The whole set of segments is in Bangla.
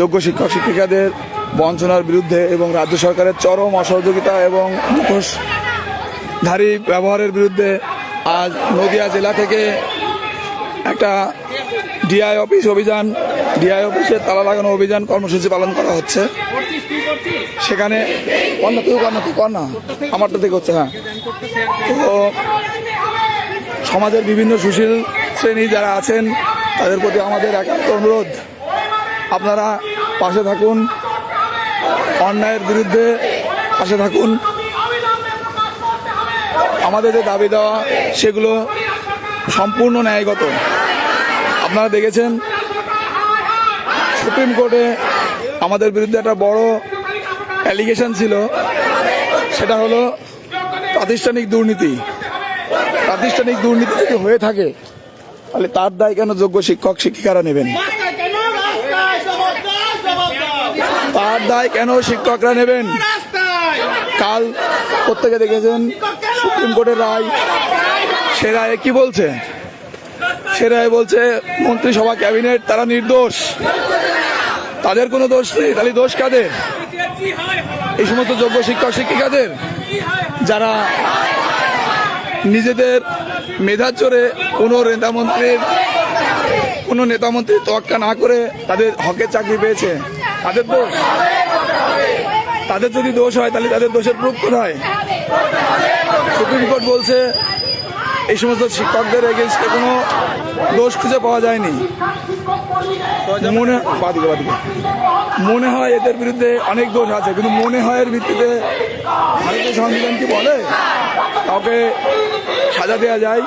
যোগ্য শিক্ষক শিক্ষিকাদের বঞ্চনার বিরুদ্ধে এবং রাজ্য সরকারের চরম অসহযোগিতা এবং মুখোশধারী ব্যবহারের বিরুদ্ধে আজ নদিয়া জেলা থেকে একটা ডিআই অফিস অভিযান, ডিআই অফিসের তালা লাগানো অভিযান কর্মসূচি পালন করা হচ্ছে। সেখানে কন্যা তুই কন্যা তুই কন্যা, আমারটা থেকে হচ্ছে হ্যাঁ। তো সমাজের বিভিন্ন সুশীল শ্রেণি যারা আছেন, তাদের প্রতি আমাদের একান্ত অনুরোধ। আপনারা পাশে থাকুন। অন্যায়ের বিরুদ্ধে পাশে থাকুন। আমাদের যে দাবি দেওয়া, সেগুলো সম্পূর্ণ ন্যায়গত। আপনারা দেখেছেন, সুপ্রিম কোর্টে আমাদের বিরুদ্ধে একটা বড় অ্যালিগেশন ছিল। সেটা হলো প্রাতিষ্ঠানিক দুর্নীতি। প্রাতিষ্ঠানিক দুর্নীতি যদি হয়ে থাকে, তাহলে তার দায় কেন যোগ্য শিক্ষক, শিক্ষিকারা নেবেন রাস্তায় কেন রাস্তায় জবাবদার জবাবদার তার দায় কেন শিক্ষকরা নেবেন? কাল প্রত্যেকে দেখেছেন সুপ্রিম কোর্টের রায়। সে রায়ে কি বলছে? সে রায় বলছে, মন্ত্রিসভা ক্যাবিনেট, তারা নির্দোষ। তাদের কোনো দোষ নেই, তাহলে দোষ কাদের? এই সমস্ত যোগ্য শিক্ষক, শিক্ষিকাদের? যারা নিজেদের মেধার জোরে কোনো নেতামন্ত্রীর কোনো নেতামন্ত্রীর তোয়াক্কা না করে তাদের হকের চাকরি পেয়েছে। তাদের দোষ। তাদের যদি দোষ হয়, তাহলে তাদের দোষের প্রুফ কোথায়? সুপ্রিম কোর্ট বলছে, এই সমস্ত শিক্ষকদের এগেনস্টে কোনো দোষ খুঁজে পাওয়া যায়নি। মনে বাদিকে বাদিকে মনে হয় এদের বিরুদ্ধে অনেক দোষ আছে, কিন্তু মনে হয় এর ভিত্তিতে ভারতীয় সংবিধান কি বলে? কাউকে সাজা দেওয়া যায়?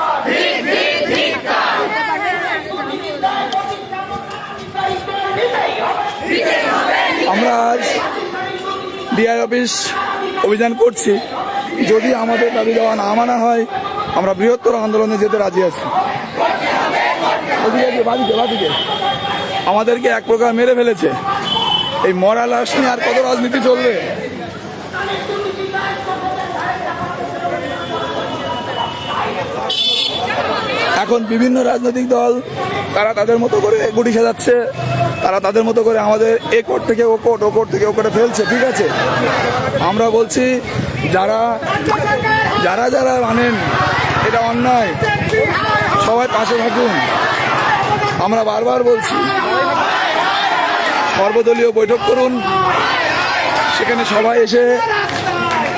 আমরা আজ ডিআই অফিস অভিযান করছি। যদি আমাদের দাবি দেওয়া না মানা হয়, আমরা বৃহত্তর আন্দোলনে যেতে রাজি আছি। আমাদেরকে এক প্রকার মেরে ফেলেছে। এই মরা লাশ নিয়ে আর কত রাজনীতি চলবে? এখন বিভিন্ন রাজনৈতিক দল, তারা তাদের মতো করে গুটি সাজাচ্ছে। তারা তাদের মতো করে আমাদের এ কোর্ট থেকে ও কোর্ট ও কোর্ট থেকে ও কোর্টে ফেলছে, ঠিক আছে? আমরা বলছি, যারা যারা যারা মানেন এটা অন্যায়। সবাই পাশে থাকুন। আমরা বারবার বলছি, সর্বদলীয় বৈঠক করুন। সেখানে সবাই এসে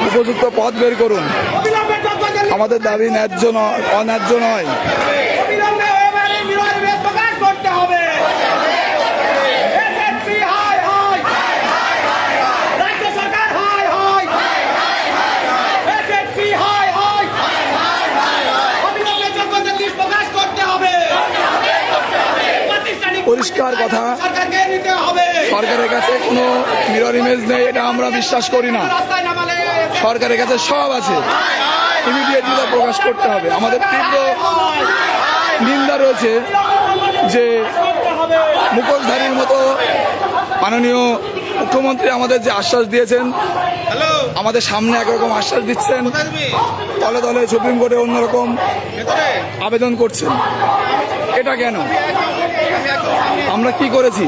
উপযুক্ত পথ বের করুন। আমাদের দাবি ন্যায্য নয়, অন্যায্য নয় অবিলম্বে এবারে বিরোধী প্রকাশ করতে হবে SSP হাই হাই রাজ্য সরকার হাই হাই SSP হাই হাই অবিলম্বে যোগ্যদের দিক প্রকাশ করতে হবে প্রাতিষ্ঠানিক পরিষ্কার কথা। সরকারের কাছে কোনো মিরর ইমেজ নেই এটা আমরা বিশ্বাস করি না। সরকারের কাছে সব আছে। ইমিডিয়েটলি প্রকাশ করতে হবে। আমাদের তীব্র নিন্দা রয়েছে যে মুখোশধারীর মতো মাননীয় মুখ্যমন্ত্রী আমাদের যে আশ্বাস দিয়েছেন আমাদের সামনে একরকম আশ্বাস দিচ্ছেন দলে দলে সুপ্রিম কোর্টে অন্যরকম আবেদন করছেন। এটা কেন? আমরা কি করেছি?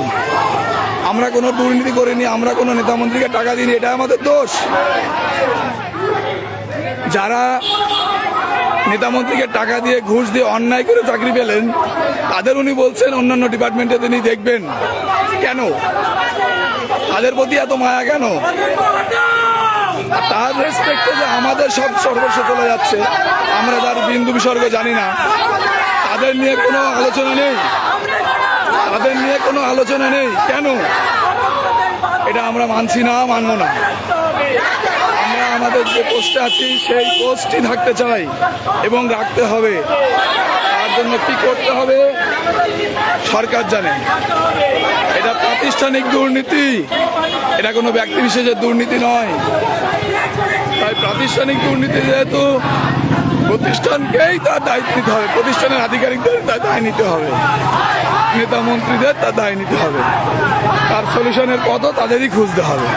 আমরা কোনো দুর্নীতি করিনি, আমরা কোনো নেতামন্ত্রীকে টাকা দিইনি এটা আমাদের দোষ। যারা নেতামন্ত্রীকে টাকা দিয়ে ঘুষ দিয়ে অন্যায় করে চাকরি পেলেন, তাদের উনি বলছেন, অন্যান্য ডিপার্টমেন্টে তিনি দেখবেন। কেন? তাদের প্রতি এত মায়া কেন? তার রেসপেক্টে যে আমাদের সব সর্বস্ব চলে যাচ্ছে, আমরা তার বিন্দু বিসর্গ জানি না। তাদের নিয়ে কোনো আলোচনা নেই। তাদের নিয়ে কোনো আলোচনা নেই। কেন? এটা আমরা মানছি না, মানব না। আমরা আমাদের যে পোস্টে আছি, সেই পোস্টই থাকতে চাই এবং রাখতে হবে। তার জন্য কি করতে হবে? সরকার জানে। এটা প্রাতিষ্ঠানিক দুর্নীতি। এটা কোনো ব্যক্তি বিশেষের দুর্নীতি নয়। তাই প্রাতিষ্ঠানিক দুর্নীতি যেহেতু প্রতিষ্ঠানকেই তার দায়িত্ব নিতে হবে। প্রতিষ্ঠানের আধিকারিকদের তার দায় নিতে হবে। নেতা মন্ত্রীদের তার দায় নিতে হবে। তার সলিউশনের পথও তাদেরই খুঁজতে হবে।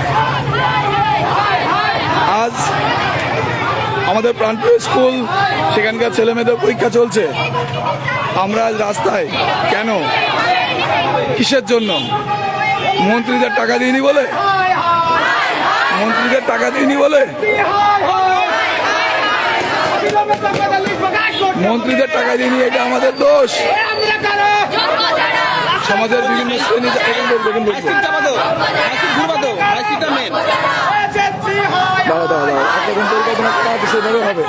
আজ আমাদের প্রান্তীয় স্কুল, সেখানকার ছেলে মেয়েদের পরীক্ষা চলছে। আমরা আজ রাস্তায় কেন, কিসের জন্য? মন্ত্রীদের টাকা দিইনি বলে? মন্ত্রীদের টাকা দিইনি বলে হায় হায় অবিলম্বে যোগ্যতার লিস্ট প্রকাশ করতে মন্ত্রীদের টাকা দিইনি এটা আমাদের দোষ। সমাজের বিভিন্ন শ্রেণি এখন বলব এখন বলব। দাঁড়া দাঁড়া দাঁড়া একরকম পরিকল্পনা করা সেভাবে হবে।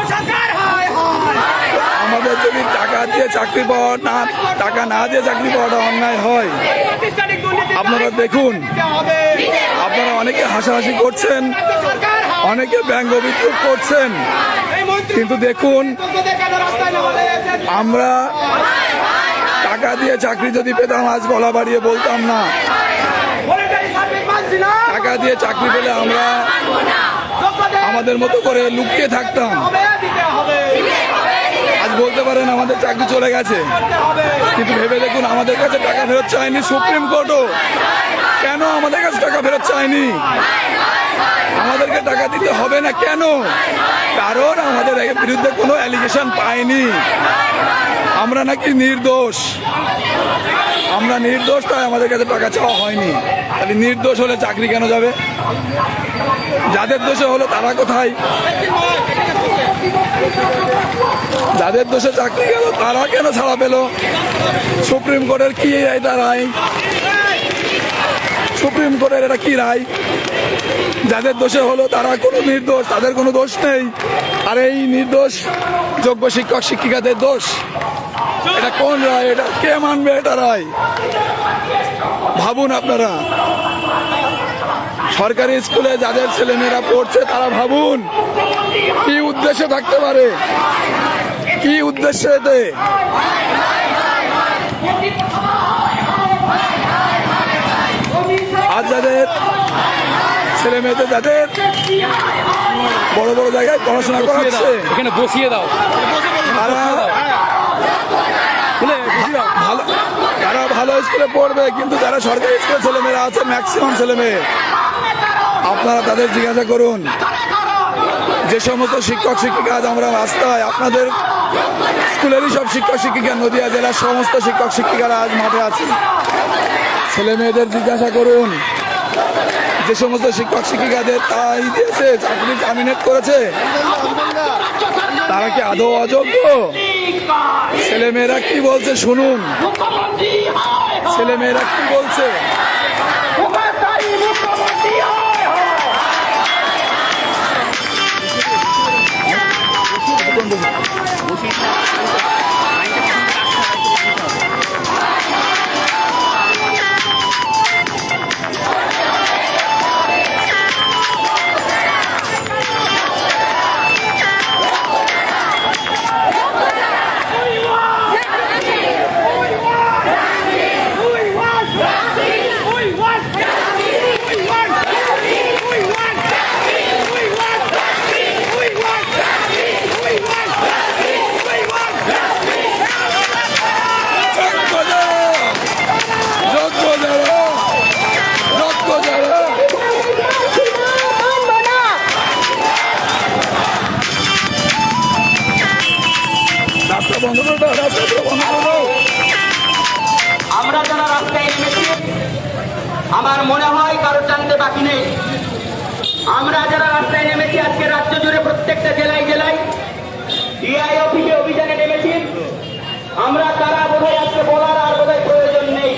আমাদের যদি টাকা দিয়ে চাকরি পাওয়া না টাকা না দিয়ে চাকরি পাওয়াটা অন্যায় হয় আপনারা দেখুন। আপনারা অনেকে হাসাহাসি করছেন, অনেকে ব্যঙ্গ বিদ্রুপ করছেন। কিন্তু দেখুন, আমরা টাকা দিয়ে চাকরি যদি পেতাম, আজ গলা বাড়িয়ে বলতাম না। টাকা দিয়ে চাকরি পেলে আমরা আমাদের মতো করে লুকিয়ে থাকতাম। আজ বলতে পারেন আমাদের চাকরি চলে গেছে। কিন্তু ভেবে দেখুন, আমাদের কাছে টাকা ফেরত চায়নি সুপ্রিম কোর্টও। কেন আমাদের কাছে টাকা ফেরত চায়নি? আমাদেরকে টাকা দিতে হবে না কেন? কারণ আমাদের বিরুদ্ধে কোনো অ্যালিগেশন পায়নি। আমরা নাকি নির্দোষ। আমরা নির্দোষ, তাই আমাদের কাছে টাকা চাওয়া হয়নি। তাহলে নির্দোষ হলে চাকরি কেন যাবে? যাদের দোষে হলো তারা কোথায়? যাদের দোষে চাকরি গেল, তারা কেন ছাড়া পেল? সুপ্রিম কোর্টের কি এটা রায় সুপ্রিম কোর্টের এটা কি রায়? যাদের দোষে হলো তারা কোনো নির্দোষ, তাদের কোনো দোষ নেই। আর এই নির্দোষ যোগ্য শিক্ষক, শিক্ষিকাদের দোষ, এটা কোন রায়? এটা কে মানবে এটা রায়? ভাবুন আপনারা। সরকারি স্কুলে যাদের ছেলেমেয়েরা পড়ছে তারা ভাবুন, কি উদ্দেশ্য থাকতে পারে? কি উদ্দেশ্য এতে যাদের ছেলে মেয়েদের যাদের বড় বড় জায়গায় পড়াশোনা করাচ্ছে। এখানে বসিয়ে দাও। তারা ভালো যারা ভালো স্কুলে পড়বে কিন্তু যারা সরকারি স্কুলে ছেলেমেয়েরা আছে ম্যাক্সিমাম ছেলে মেয়ে আপনারা তাদের জিজ্ঞাসা করুন। যে সমস্ত শিক্ষক শিক্ষিকা আজ আমরা রাস্তায় আপনাদের স্কুলেরই সব শিক্ষক শিক্ষিকা নদিয়া জেলার সমস্ত শিক্ষক শিক্ষিকারা আজ মাঠে আছে ছেলে মেয়েদের জিজ্ঞাসা করুন। যে সমস্ত শিক্ষক শিক্ষিকাদের তাই দিয়েছে, চাকরি জামিনেট করেছে। তারা কি আদৌ অযোগ্য? ছেলে মেয়েরা কি বলছে শুনুন। ছেলে মেয়েরা কি বলছে? যোগ্য রাস্তায় নেমেছি, আজকে রাজ্য জুড়ে প্রত্যেকটা জেলায় জেলায়। ডিআই অফিসে অভিযানে নেমেছি। আমরা তারা বোধহয় আজকে বলার আর বোধহয় প্রয়োজন নেই।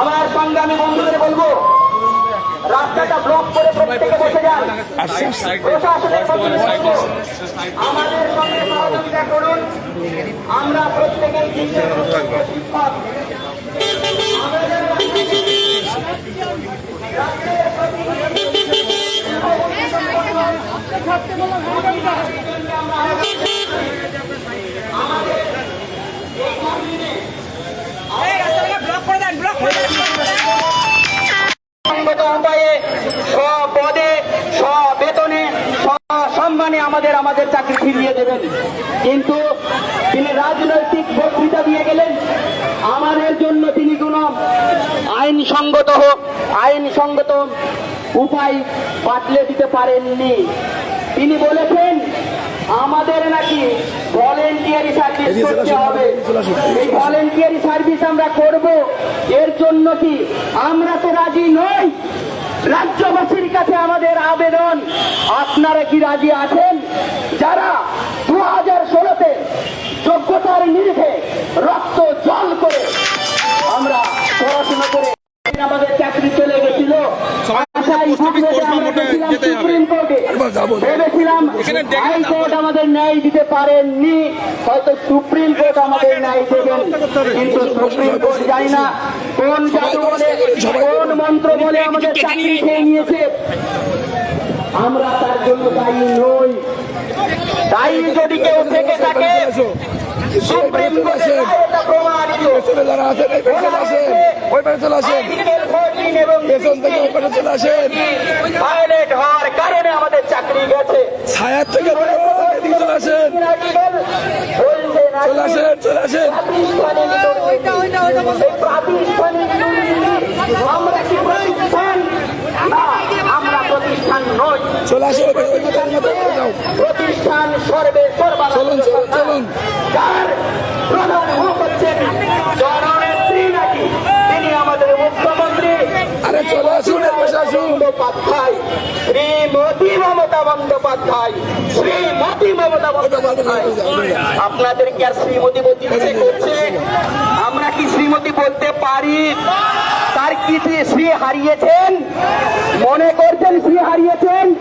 আমার সঙ্গে আমি বন্ধুদের বলব, রাস্তাটা ব্লক করে প্রত্যেকে বসে যান। প্রশাসনের আমাদের সঙ্গে সহযোগিতা করুন। আমরা প্রত্যেকেই শিক্ষক। সম্মানে আমাদের আমাদের চাকরি ফিরিয়ে দেবেন কিন্তু তিনি রাজনৈতিক বক্তৃতা দিয়ে গেলেন আমাদের জন্য তিনি কোন আইনসঙ্গত হোক আইনসঙ্গত উপায় বাতলে দিতে পারেননি। তিনি বলেছেন আমাদের নাকি ভলেন্টিয়ারি সার্ভিস করতে হবে। এই ভলেন্টিয়ারি সার্ভিস আমরা করব এর জন্য কি আমরা তো রাজি নই? রাজ্যবাসীর কাছে আমাদের আবেদন। আপনারা কি রাজি আছেন? যারা দু হাজার ষোলোতে যোগ্যতার নিরিখে রক্ত ভেবেছিলাম হাইকোর্ট আমাদের ন্যায় দিতে পারেননি। হয়তো সুপ্রিম কোর্ট আমাদের ন্যায় দেবেন কিন্তু সুপ্রিম কোর্ট জানি না কোন জাদু বলে কোন মন্ত্র বলে আমাদের চাকরি খেয়ে নিয়েছে। আমরা তার জন্য দায়ী নই। তাই যদি কেউ থেকে থাকে সুপ্রিম কোর্টের রায় প্রমাণিত। চলে আসেন ওই পেছনে চলে আসেন। 14 এবং পেছন থেকে পেছনে চলে আসেন। ভায়োলেট হওয়ার কারণে আমাদের চাকরি গেছে। ছায়ার থেকে চলে আসেন। চলে আসেন। চলে আসেন আমরা কি প্রতিষ্ঠান না, আমরা প্রতিষ্ঠান নই। চলে প্রতিষ্ঠান সর্বে সর্বা চলুন চলুন চলুন। যার প্রধান হচ্ছেন জননেত্রী নাকি তিনি আমাদের মুখ্যমন্ত্রী আরে বন্দ্যোপাধ্যায় শ্রীমতী মমতা বন্দ্যোপাধ্যায় মমতা বন্দ্যোপাধ্যায় আপনাদের কি আর শ্রীমতী বলতে করছে আমরা কি শ্রীমতী বলতে পারি তার কি শ্রী- হারিয়েছেন মনে করছেন শ্রী হারিয়েছেন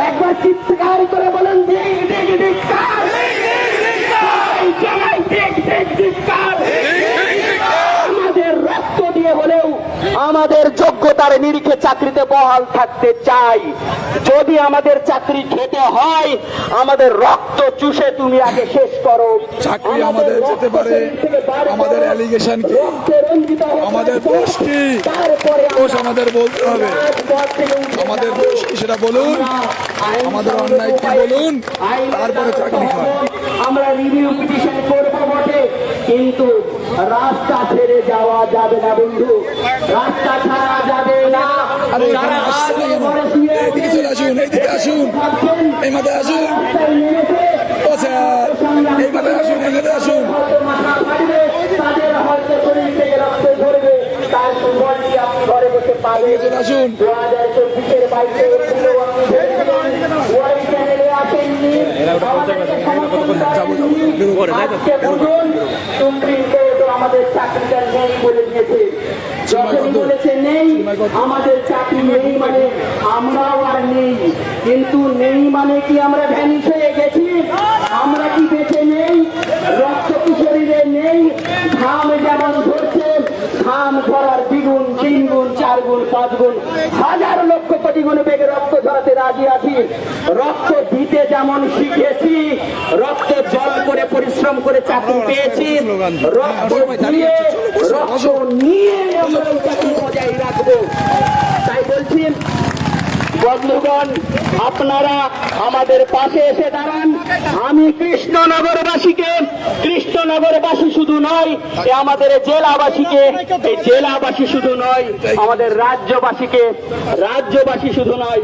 একবার চিৎকার করে বলেন দিক দিক কার আমাদের রক্ত দিয়ে হলেও আমাদের যোগ্যতার নিরিখে চাকরিতে বহাল থাকতে চাই। যদি আমাদের চাকরি খেতে হয় আমাদের রক্ত চুষে তুমি আগে শেষ করো। চাকরি আমাদের যেতে পারে আমাদের অ্যালিগেশন কি আমাদের দোষ কি? দোষ আমাদের বলতে হবে। আমাদের দোষ কি সেটা বলুন? আমাদের অন্যায় কি বলুন? তারপরে চাকরি খান আমরা রিভিউ পিটিশন করব বটে কিন্তু রাস্তা ছেড়ে যাবে না বন্ধু। রাস্তা ছাড়া যাবে না। আরে এখানে আসছে না কেন এইদিকে চলে আসুন এইদিকে আসুন। এই মাথায় আসুন। এই মাথায় আসুন এই মাথায় আসুন তাদের হয়তো শরীর থেকে রক্ত ঝরবে তার সুফলটি আপনি ঘরে বসে পাবেন আসুন দু হাজার চব্বিশের বাইশে আসেননি আমাদেরকে সমর্থন করেননি। আজকে সুপ্রিম কোর্ট আমাদের চাকরিটা নেই বলে দিয়েছে। যখনই বলেছে নেই আমাদের চাকরি নেই মানে আমরাও আর নেই। কিন্তু নেই মানে কি আমরা ভ্যানিশ হয়ে গেছি? আমরা কি বেঁচে নেই? রক্ত শরীরে নেই? ঘাম যেমন ধরছে ঘাম ধরার দ্বিগুণ তিন গুণ চার গুণ পাঁচ গুণ হাজার লক্ষ কোটি গুণ বেগে রক্ত ধরাতে রাজি আছি। রক্ত দিতে যেমন শিখেছি রক্ত পরিশ্রম করে চাকরি পেয়েছি। রক্ত দিয়ে রক্ত নিয়ে আমরা চাকরি বজায় রাখব। তাই বলছি বন্ধুগণ আপনারা আমাদের পাশে এসে দাঁড়ান। আমি কৃষ্ণনগরবাসীকে, কৃষ্ণনগরবাসী শুধু নয় আমাদের জেলাবাসীকে জেলাবাসী শুধু নয়, আমাদের রাজ্যবাসীকে, রাজ্যবাসী শুধু নয়,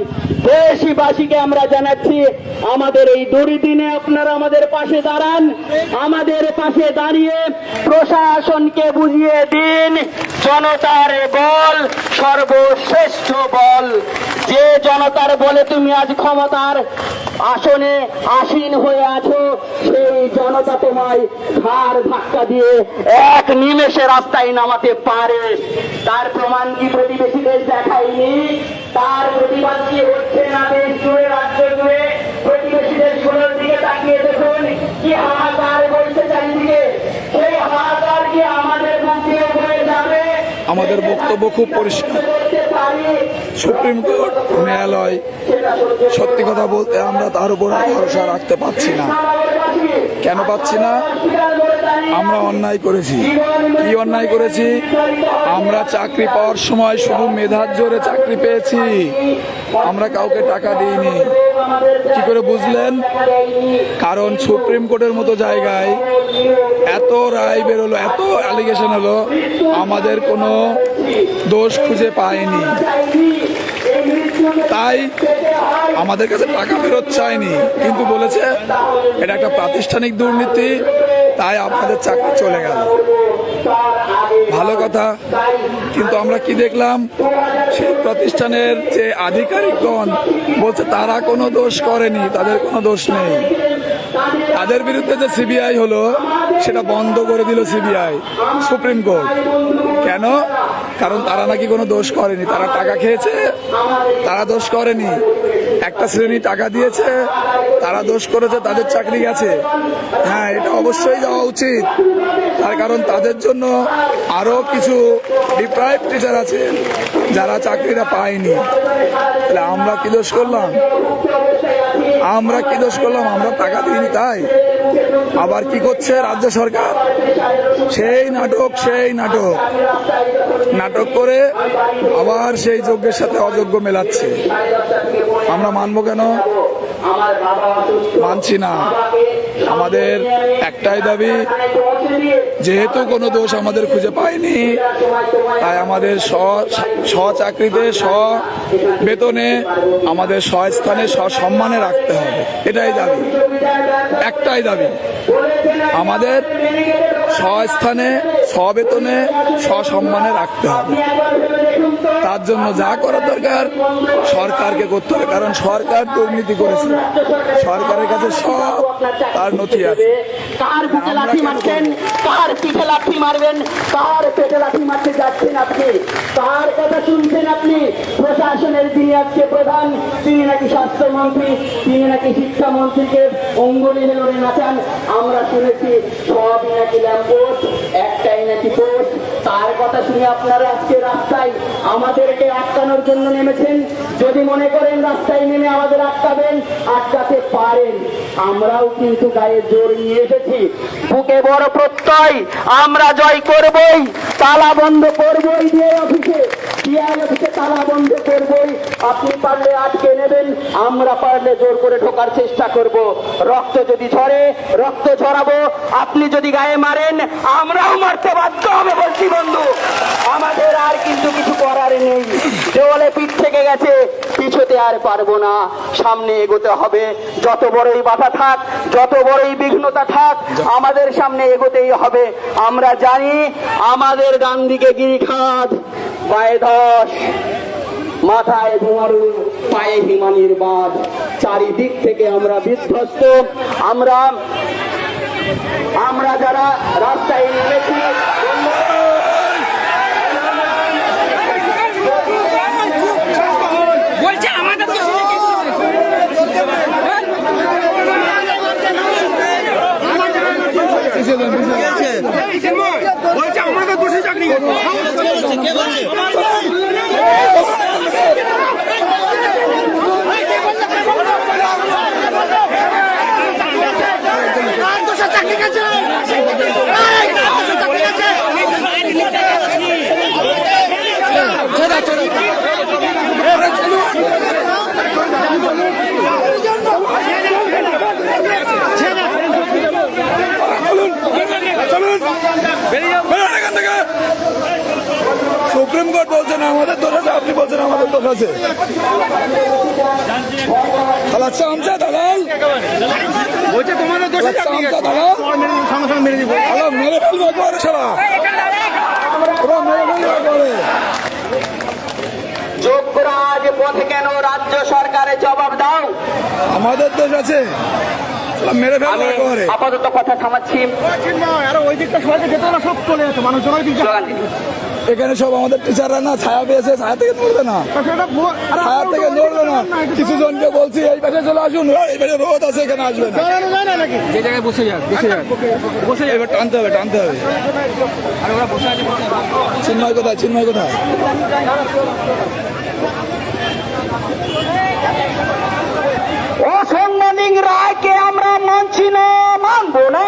দেশবাসীকে আমরা জানাচ্ছি, আমাদের এই দুর্দিনে আপনারা আমাদের পাশে দাঁড়ান, আমাদের পাশে দাঁড়িয়ে প্রশাসনকে বুঝিয়ে দিন, জনতার বল, সর্বশ্রেষ্ঠ বল। যে জনতার বলে তুমি আজ ক্ষমতার আসনে আসীন হয়ে আছো সেই জনতা তোমায় ঘাড় ধাক্কা দিয়ে এক নিমেষে রাস্তায় নামাতে পারে। তার প্রমাণ কি প্রতিবেশী দেশ দেখায়নি? তার প্রতিবাদ কি হচ্ছে না দেশ জুড়ে রাজ্য জুড়ে? প্রতিবেশী দেশগুলোর দিকে তাকিয়ে দেখুন কি হাহাকার বলছে চারিদিকে? সেই হাহাকার কি আমাদের মধ্যে হয়ে যাবে? আমাদের বক্তব্য খুব পরিষ্কার। সুপ্রিম কোর্ট, ন্যায়ালয়, সত্যি কথা বলতে আমরা তার উপর ভরসা রাখতে পারছি না। কেন পাচ্ছি না? আমরা অন্যায় করেছি। কি অন্যায় করেছি? আমরা চাকরি পাওয়ার সময় শুধু মেধার জোরে চাকরি পেয়েছি। আমরা কাউকে টাকা দিইনি। কি করে বুঝলেন? কারণ সুপ্রিম কোর্টের মতো জায়গায় এত রায় বেরোলো, এত অ্যালিগেশন হলো আমাদের কোনো দোষ খুঁজে পায়নি তাই আমাদের কাছে টাকা ফেরত চায়নি কিন্তু বলেছে, এটা একটা প্রাতিষ্ঠানিক দুর্নীতি, তাই আপনাদের চাকরি চলে গেল। ভালো কথা, কিন্তু আমরা কি দেখলাম? সেই প্রতিষ্ঠানের যে আধিকারিকগণ বলছে, তারা কোনো দোষ করেনি, তাদের কোনো দোষ নেই। তাদের বিরুদ্ধে যে সিবিআই হলো, সেটা বন্ধ করে দিল সিবিআই, সুপ্রিম কোর্ট। কেন? কারণ তারা নাকি কোনো দোষ করেনি। তারা টাকা খেয়েছে, তারা দোষ করেনি। একটা শ্রেণি টাকা দিয়েছে, তারা দোষ করেছে, তাদের চাকরি গেছে। হ্যাঁ এটা অবশ্যই যাওয়া উচিত। তার কারণ তাদের জন্য আরও কিছু ডিপ্রাইভ টিচার আছে যারা চাকরিটা পায়নি। তাহলে আমরা কি দোষ করলাম? আমরা কি দোষ করলাম? আমরা টাকা দিইনি তাই। আবার কি করছে রাজ্য সরকার? সেই নাটক সেই নাটক। নাটক করে আবার সেই যোগ্যের সাথে অযোগ্য মেলাচ্ছে। আমরা মানবো কেন? মানছি না। আমাদের একটাই দাবি, যেহেতু কোনো দোষ আমাদের খুঁজে পাইনি তাই আমাদের স্ব চাকরিতে স্ব বেতনে আমাদের স্বস্থানে সম্মানে রাখতে হবে। এটাই দাবি। একটাই দাবি। আমাদের স্বস্থানে, স্ববেতনে, স্বসম্মানে রাখতে হবে। তার জন্য যা করা দরকার সরকারকে করতে হবে কারণ সরকার দুর্নীতি করেছে। সরকারের কাছে সব তার নথি আছে। কার বুকে লাঠি মারছেন? কার পিঠে লাঠি মারবেন? কার পেটে লাঠি মারতে যাচ্ছেন আপনি? কার কথা শুনছেন আপনি? প্রশাসনের যিনি আজকে প্রধান তিনি নাকি স্বাস্থ্যমন্ত্রী তিনি নাকি শিক্ষামন্ত্রীকে অঙ্গনে মেলনে নাচান আমরা শুনেছি সবই নাকি ল্যাম্পোস্ট একটাই নাকি পোস্ট। তার কথা শুনে আপনারা আজকে রাস্তায় আমাদেরকে আটকানোর জন্য নেমেছেন। যদি মনে করেন রাস্তায় নেমে আমাদের আটকাবেন, আটকাতে পারেন। আমরাও কিন্তু গায়ে জোর নিয়ে এসেছি। বুকে বড় প্রত্যয়, আমরা জয় করবই, তালা বন্ধ করবই অফিসে তালা বন্ধ করবই। আপনি পারলে আটকে নেবেন, আমরা পারলে জোর করে ঢোকার চেষ্টা করব। রক্ত যদি ঝরে, রক্ত ঝরাবো, আপনি যদি গায়ে মারেন, আমরাও মারতে বাধ্য হবে বলছি বন্ধু। আমাদের আর কিন্তু কিছু করার নেই। দেওয়ালে পিঠ থেকে গেছে, পিছুতে আর পারব না। সামনে এগোতে হবে, যত বড়ই বাধা থাক, যত বড়ই বিঘ্নতা থাক, আমাদের সামনে এগোতেই হবে। আমরা জানি আমাদের ডান দিকে গিরিখাত, পায়ে ধস, মাথায় ধোঁয়ারু, পায়ে হিমানির বাঁধ। চারিদিক থেকে আমরা বিধ্বস্ত। আমরা আমরা যারা রাস্তায় নেমেছি বেরোন এখান থেকে। সুপ্রিম কোর্ট বলছেন আমাদের দোষ আছে আপনি বলছেন আমাদের দোষ আছে। চালাচ্ছে আমচা দালাল। বলছে তোমাদের দোষে চালাচ্ছে আমচা দালাল। সঙ্গে সঙ্গে মেরে দিব মেরে ফেলব একবারে সারা। ওরা মেরে ফেলব একবারে। যোগরাজ পথে কেন রাজ্য সরকারের জবাব দাও? আমাদের দোষ আছে। আমি আপাতত কথা থামাচ্ছি। এখানে সব আমাদের টিচাররা না ছায়া পেয়েছে ছায়া থেকে নড়বে না। ছায়া থেকে নড়বে না। কিছু জনকে বলছি এই পাশে চলে আসুন। এই পাশে রোদ আছে এখানে আসবে না। দাঁড়ানো যায় না নাকি? যে জায়গায় বসে যাক বসে যাক। বসে যাক। এবার টানতে হবে টানতে হবে। আর ওরা বসে আছে। চিন্ময় কোথায় চিন্ময় কোথায়? অসাংবিধানিক রায়কে আমরা মানছি না, মানব না।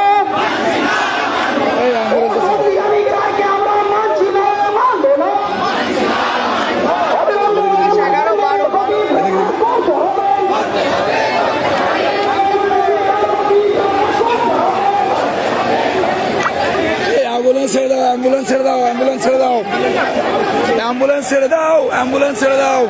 অ্যাম্বুলেন্স ছেড়ে দাও, অ্যাম্বুলেন্স ছেড়ে দাও, অ্যাম্বুলেন্স ছেড়ে দাও। অ্যাম্বুলেন্স ছেড়ে দাও, অ্যাম্বুলেন্স ছেড়ে দাও।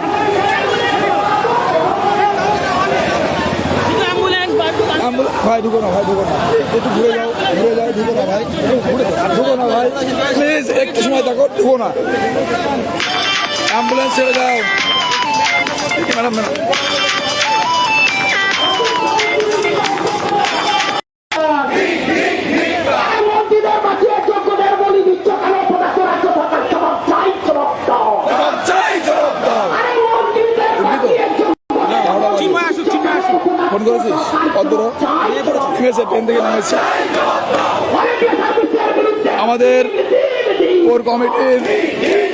অ্যাম্বুলেন্স ভাই, ঢুকো না, ভাই, ঢুকো না। একটু ঘুরে যাও ঘুরে যাও, ঢুকো না, ভাই। ঢুকো না, ভাই। প্লিজ একটু সময় দেখো ঢুকো না। অ্যাম্বুলেন্স ছেড়ে দাও। ম্যাডাম ম্যাডাম ফোন করেছিস? কত ঠিক আছে ট্রেন থেকে নেমেছে। আমাদের কোর কমিটির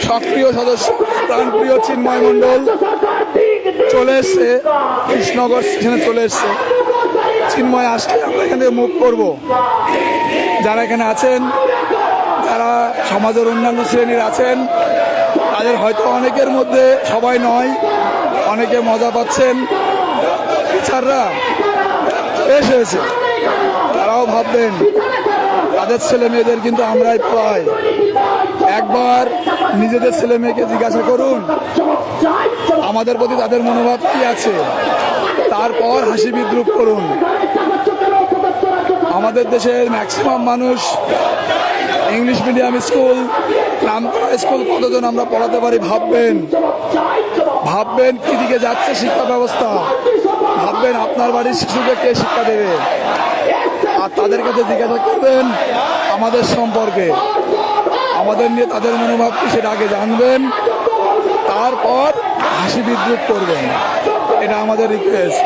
সক্রিয় সদস্য, প্রাণপ্রিয় চিন্ময় মণ্ডল চলে এসছে। কৃষ্ণনগর স্টেশনে চলে এসছে। চিন্ময়, আসলে আমরা এখান থেকে মুভ করব। যারা এখানে আছেন, যারা সমাজের অন্যান্য শ্রেণির আছেন, তাদের হয়তো অনেকের মধ্যে সবাই নয়, অনেকে মজা পাচ্ছেন। বেশ হয়েছে। তারাও ভাববেন, তাদের ছেলে মেয়েদের কিন্তু আমরাই পাই। একবার নিজেদের ছেলে মেয়েকে জিজ্ঞাসা করুন, আমাদের প্রতি তাদের মনোভাব কি আছে? তারপর হাসি বিদ্রুপ করুন। আমাদের দেশের ম্যাক্সিমাম মানুষ ইংলিশ মিডিয়াম স্কুল নাম স্কুল কতজন আমরা পড়াতে পারি ভাববেন? ভাববেন কি দিকে যাচ্ছে শিক্ষা ব্যবস্থা? ভাববেন আপনার বাড়ির শিশুকে কে শিক্ষা দেবে? আর তাদের কাছে জিজ্ঞাসা করবেন আমাদের সম্পর্কে। আমাদের নিয়ে তাদের মনোভাব কি সেটা আগে জানবেন, তারপর হাসি বিদ্রুপ করবেন। এটা আমাদের রিকোয়েস্ট